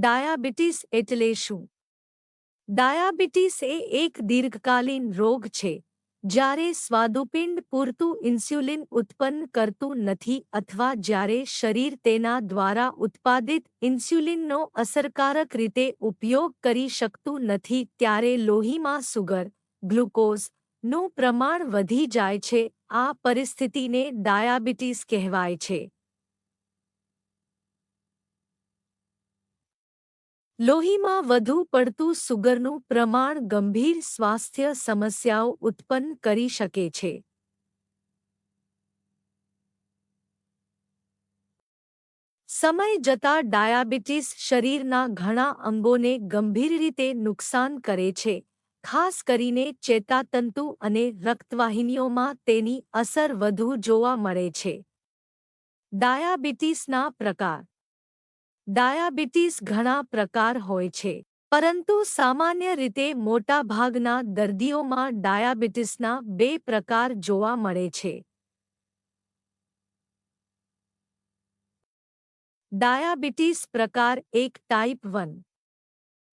Diabetes એટલે શું? Diabetes એ એક દીર્ઘકાલીન રોગ છે, જ્યારે સ્વાદુપિંડ પૂરતું ઇન્સ્યુલિન ઉત્પન્ન કરતું નથી અથવા જ્યારે શરીર તેના દ્વારા ઉત્પાદિત ઇન્સ્યુલિનનો અસરકારક રીતે ઉપયોગ કરી શકતું નથી ત્યારે લોહીમાં સુગર, ગ્લુકોઝનું પ્રમાણ વધી જાય છે. આ પરિસ્થિતિને ડાયાબિટીસ કહેવાય છે. લોહીમાં વધુ પડતું સુગરનું પ્રમાણ ગંભીર સ્વાસ્થ્ય સમસ્યાઓ ઉત્પન્ન કરી શકે છે. સમય જતાં ડાયાબિટીસ શરીરના ઘણા અંગોને ગંભીર રીતે નુકસાન કરે છે, ખાસ કરીને ચેતાતંતુ અને રક્તવાહિનીઓમાં તેની અસર વધુ જોવા મળે છે. ડાયાબિટીસના પ્રકાર ડાયાબિટીસ ઘણા પ્રકાર હોય છે, પરંતુ સામાન્ય રીતે મોટાભાગના દર્દીઓમાં ડાયાબિટીસના બે પ્રકાર જોવા મળે છે. ડાયાબિટીસ પ્રકાર એક ટાઈપ વન.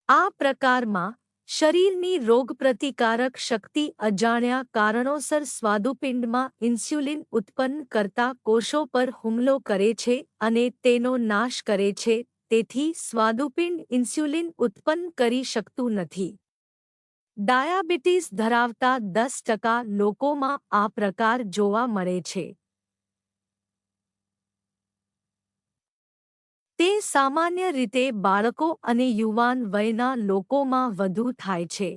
આ પ્રકારમાં શરીરની રોગપ્રતિકારક શક્તિ અજાણ્યા કારણોસર સ્વાદુપિંડમાં ઇન્સ્યુલિન ઉત્પન્ન કરતા કોષો પર હુમલો કરે છે અને તેનો નાશ કરે છે, તેથી સ્વાદુપિંડ ઇન્સ્યુલિન ઉત્પન્ન કરી શકતું નથી. ડાયાબિટીસ ધરાવતા દસ ટકા લોકોમાં આ પ્રકાર જોવા મળે છે. તે સામાન્ય રીતે બાળકો અને યુવાન વયના લોકોમાં વધુ થાય છે,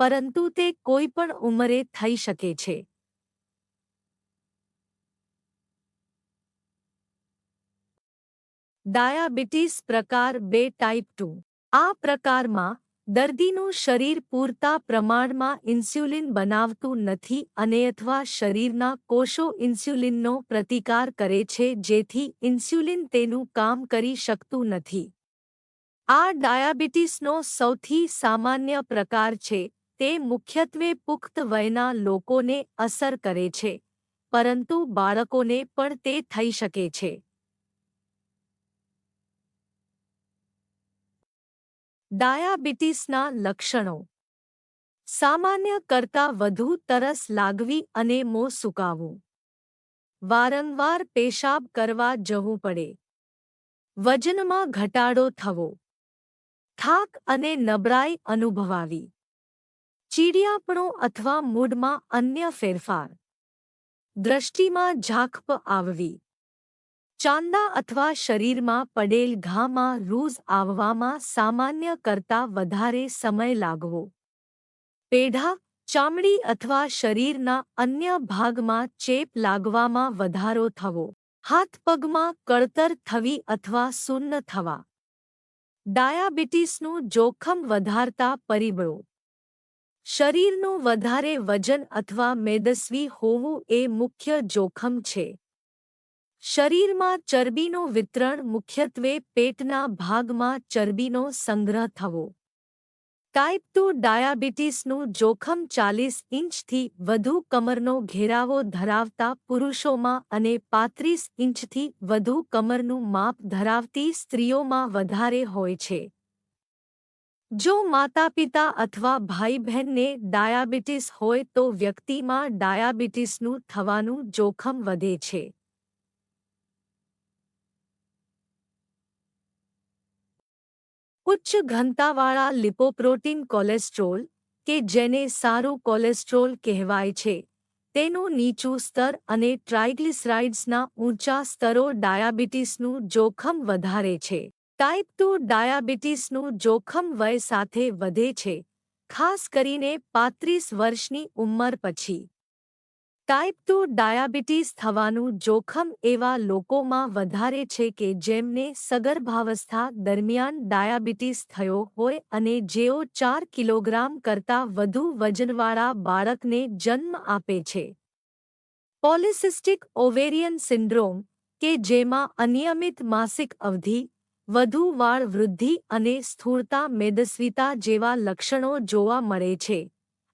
પરંતુ તે કોઈ પણ ઉંમરે થઈ શકે છે. ડાયાબિટીસ પ્રકાર બે ટાઈપ ટુ. આ પ્રકારમાં દર્દીનું શરીર પૂરતા પ્રમાણમાં ઇન્સ્યુલિન બનાવતું નથી અને અથવા શરીરના કોષો ઇન્સ્યુલિનનો પ્રતિકાર કરે છે જેથી ઇન્સ્યુલિન તેનું કામ કરી શકતું નથી. આ ડાયાબિટીસનો સૌથી સામાન્ય પ્રકાર છે. તે મુખ્યત્વે પુખ્ત વયના લોકોને અસર કરે છે, પરંતુ બાળકોને પણ તે થઈ શકે છે. ડાયાબિટીસના લક્ષણો. સામાન્ય કરતાં વધુ તરસ લાગવી અને મોં સુકાવું વારંવાર પેશાબ કરવા જવું પડે. વજનમાં ઘટાડો થવો. થાક અને નબળાઈ અનુભવાવી. ચીડિયાપણો અથવા મૂડમાં અન્ય ફેરફાર. દ્રષ્ટિમાં ઝાંખપ આવવી. ચાંદા અથવા શરીરમાં પડેલ ઘામાં રૂઝ આવવામાં સામાન્ય કરતાં વધારે સમય લાગવો. પેઢા, ચામડી અથવા શરીરના અન્ય ભાગમાં ચેપ લાગવામાં વધારો થવો. હાથ પગમાં કળતર થવી અથવા સુન્ન થવા. ડાયાબિટીસનું જોખમ વધારતા પરિબળો. શરીરનું વધારે વજન અથવા મેદસ્વી હોવું એ મુખ્ય જોખમ છે. શરીરમાં ચરબીનું વિતરણ મુખ્યત્વે પેટના ભાગમાં ચરબીનો સંગ્રહ થવો. ટાઈપ ટુ ડાયાબિટીસનું જોખમ ચાલીસ ઇંચથી વધુ કમરનો ઘેરાવો ધરાવતા પુરુષોમાં અને પાંત્રીસ ઇંચથી વધુ કમરનું માપ ધરાવતી સ્ત્રીઓમાં વધારે હોય છે. જો માતાપિતા અથવા ભાઈ બહેનને ડાયાબિટીસ હોય તો વ્યક્તિમાં ડાયાબિટીસનું થવાનું જોખમ વધે છે. ઉચ્ચ ઘનતાવાળા લિપોપ્રોટીન કોલેસ્ટ્રોલ, કે જેને સારું કોલેસ્ટ્રોલ કહેવાય છે, તેનું નીચું સ્તર અને ટ્રાઇગ્લિસરાઇડ્સના ઊંચા સ્તરો ડાયાબિટીસનું જોખમ વધારે છે. ટાઈપ ટુ ડાયાબિટીસનું જોખમ વય સાથે વધે છે, ખાસ કરીને પાંત્રીસ વર્ષની ઉંમર પછી. ટાઈપ ટુ ડાયાબિટીસ થવાનું જોખમ એવા લોકોમાં વધારે છે કે જેમને સગર્ભાવસ્થા દરમિયાન ડાયાબિટીસ થયો હોય અને જેઓ ચાર કિલોગ્રામ કરતાં વધુ વજનવાળા બાળકને જન્મ આપે છે. પોલિસિસ્ટિક ઓવેરિયન સિન્ડ્રોમ, કે જેમાં અનિયમિત માસિક અવધિ, વધુ વાળ વૃદ્ધિ અને સ્થૂળતા મેદસ્વીતા જેવા લક્ષણો જોવા મળે છે.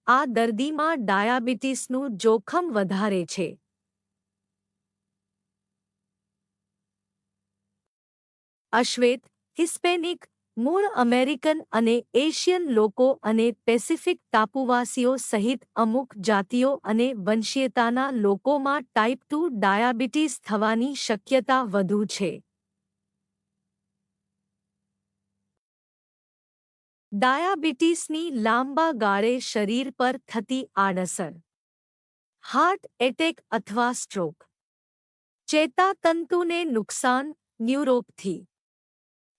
આ દર્દીમાં ડાયાબિટીસનું જોખમ વધારે છે. અશ્વેત, હિસ્પેનિક, મૂળ અમેરિકન અને એશિયન લોકો અને પેસિફિક ટાપુવાસીઓ સહિત અમુક જાતિઓ અને વંશીયતાના લોકોમાં ટાઇપ ટુ ડાયાબિટીસ થવાની શક્યતા વધુ છે. ડાયાબિટીસની લાંબા ગાળે શરીર પર થતી આડઅસર હાર્ટ એટેક અથવા સ્ટ્રોક ચેતાતંતુને નુકસાન ન્યુરોપથી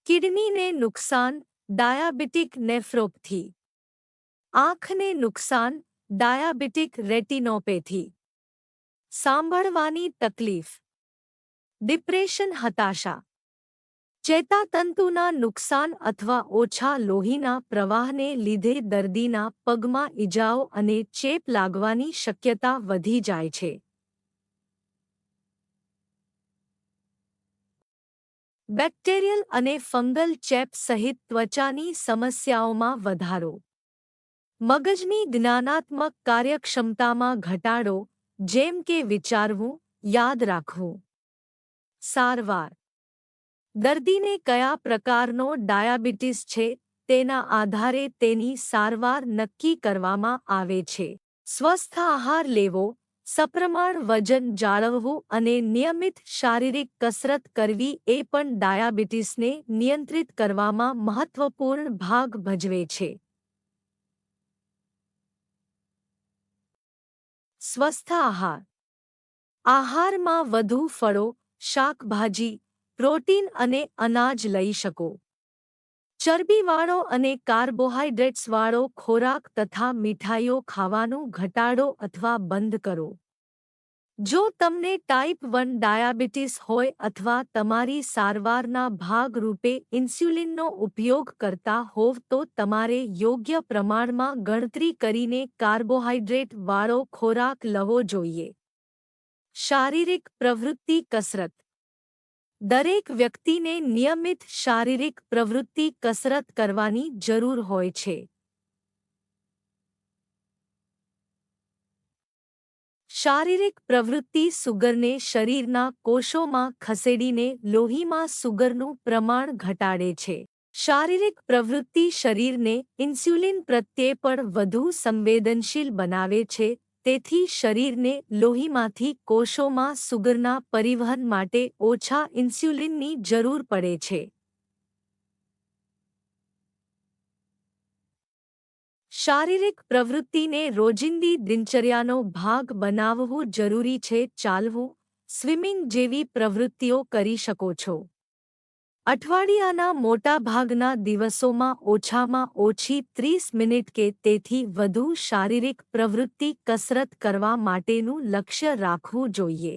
કિડનીને નુકસાન ડાયાબિટીક નેફ્રોપથી આંખને નુકસાન ડાયાબિટીક રેટિનોપેથી સાંભળવાની તકલીફ ડિપ્રેશન હતાશા ચેતાતંતુના નુકસાન અથવા ઓછા લોહીના પ્રવાહને લીધે દર્દીના પગમાં ઇજાઓ અને ચેપ લાગવાની શક્યતા વધી જાય છે. બેક્ટેરિયલ અને ફંગલ ચેપ સહિત ત્વચાની સમસ્યાઓમાં વધારો. મગજની જ્ઞાનાત્મક કાર્યક્ષમતામાં ઘટાડો, જેમ કે વિચારવું, યાદ રાખવું. સારવાર. દર્દીને કયા પ્રકારનો ડાયાબિટીસ છે તેના આધારે તેની સારવાર નક્કી કરવામાં આવે છે. સ્વસ્થ આહાર લેવો, સપ્રમાણ વજન જાળવવું અને નિયમિત શારીરિક કસરત કરવી એ પણ ડાયાબિટીસને નિયંત્રિત કરવામાં મહત્વપૂર્ણ ભાગ ભજવે છે. સ્વસ્થ આહાર. આહારમાં વધુ ફળો, શાકભાજી પ્રોટીન અને અનાજ લઈ શકો. ચરબીવાળો અને કાર્બોહાઈડ્રેટ્સવાળો ખોરાક તથા મીઠાઈઓ ખાવાનું ઘટાડો અથવા બંધ કરો. જો તમને ટાઈપ વન ડાયાબિટીસ હોય અથવા તમારી સારવારના ભાગરૂપે ઇન્સ્યુલિનનો ઉપયોગ કરતા હોવ તો તમારે યોગ્ય પ્રમાણમાં ગણતરી કરીને કાર્બોહાઇડ્રેટવાળો ખોરાક લવો જોઈએ. શારીરિક પ્રવૃત્તિ કસરત. દરેક વ્યક્તિને નિયમિત શારીરિક પ્રવૃત્તિ કસરત કરવાની જરૂર હોય છે. શારીરિક પ્રવૃત્તિ સુગરને શરીરના કોષોમાં ખસેડીને લોહીમાં સુગરનું પ્રમાણ ઘટાડે છે. શારીરિક પ્રવૃત્તિ શરીરને ઇન્સ્યુલિન પ્રત્યે પણ વધુ સંવેદનશીલ બનાવે છે તેથી શરીરને લોહીમાંથી કોષોમાં સુગરના પરિવહન માટે ઓછા ઇન્સ્યુલિનની જરૂર પડે છે. શારીરિક પ્રવૃત્તિને રોજિંદી દિનચર્યાનો ભાગ બનાવવું જરૂરી છે. ચાલવું, સ્વિમિંગ જેવી પ્રવૃત્તિઓ કરી શકો છો. અઠવાડિયાના મોટાભાગના દિવસોમાં ઓછામાં ઓછી ત્રીસ મિનિટ કે તેથી વધુ શારીરિક પ્રવૃત્તિ કસરત કરવા માટેનું લક્ષ્ય રાખવું જોઈએ.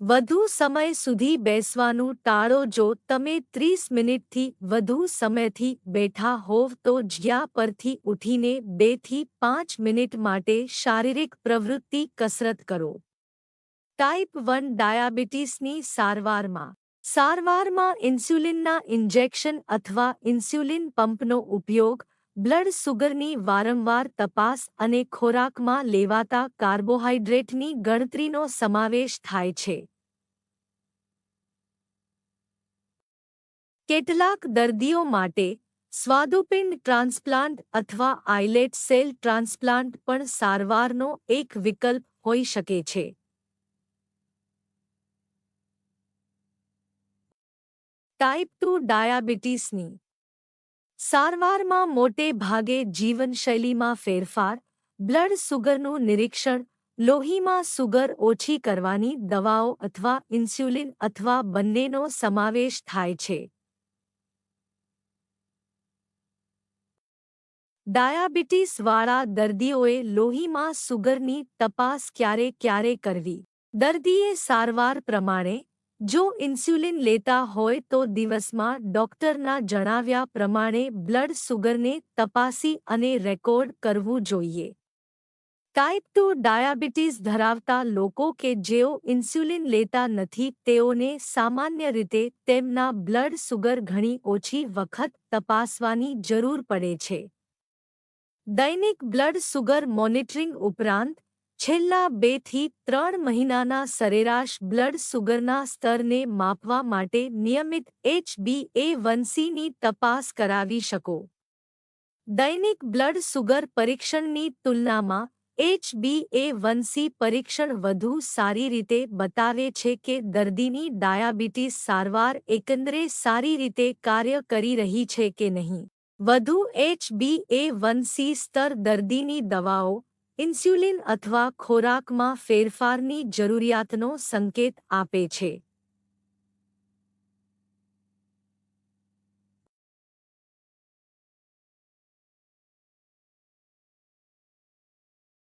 વધુ સમય સુધી બેસવાનું ટાળો જો તમે ત્રીસ મિનિટથી વધુ સમયથી બેઠા હોવ તો જ્યાં પરથી ઉઠીને બેથી પાંચ મિનિટ માટે શારીરિક પ્રવૃત્તિ કસરત કરો. ટાઈપ વન ડાયાબિટીસની સારવારમાં સારવારમાં ઇન્સ્યુલિનના ઇન્જેક્શન અથવા ઇન્સ્યુલિન પંપનો ઉપયોગ બ્લડ સુગરની વારંવાર તપાસ અને ખોરાકમાં લેવાતા કાર્બોહાઈડ્રેટની ગણતરીનો સમાવેશ થાય છે. કેટલાક દર્દીઓ માટે સ્વાદુપિંડ ટ્રાન્સપ્લાન્ટ અથવા આઇલેટ સેલ ટ્રાન્સપ્લાન્ટ પણ સારવારનો એક વિકલ્પ હોઈ શકે છે. ટાઈપ ટુ ડાયાબિટીસની સારવારમાં મોટે ભાગે જીવનશૈલીમાં ફેરફાર, બ્લડ સુગરનું નિરીક્ષણ, લોહીમાં સુગર ઓછી કરવાની દવાઓ અથવા ઇન્સ્યુલિન અથવા બંનેનો સમાવેશ થાય છે. ડાયાબિટીસવાળા દર્દીઓએ લોહીમાં સુગરની તપાસ ક્યારે ક્યારે કરવી? દર્દીએ સારવાર પ્રમાણે જો ઇન્સ્યુલિન લેતા હોય તો દિવસમાં ડોક્ટરના જણાવ્યા પ્રમાણે બ્લડ સુગરને તપાસી અને રેકોર્ડ કરવું જોઈએ. ટાઈપ ટુ ડાયાબિટીસ ધરાવતા લોકો કે જેઓ ઇન્સ્યુલિન લેતા નથી, તેઓને સામાન્ય રીતે તેમના બ્લડ સુગર ઘણી ઓછી વખત તપાસવાની જરૂર પડે છે. દૈનિક બ્લડ સુગર મોનિટરિંગ ઉપરાંત છેલ્લા બેથી ત્રણ મહિનાના સરેરાશ બ્લડ સુગરના સ્તરને માપવા માટે નિયમિત એચબીએ વનસીની તપાસ કરાવી શકો. દૈનિક બ્લડ સુગર પરીક્ષણની તુલનામાં એચબીએ વનસી પરીક્ષણ વધુ સારી રીતે બતાવે છે કે દર્દીની ડાયાબિટીસ સારવાર એકંદરે સારી રીતે કાર્ય કરી રહી છે કે નહીં. વધુ એચબીએ વનસી સ્તર દર્દીની દવાઓ ઇન્સ્યુલિન અથવા ખોરાકમાં ફેરફારની જરૂરિયાતનો સંકેત આપે છે.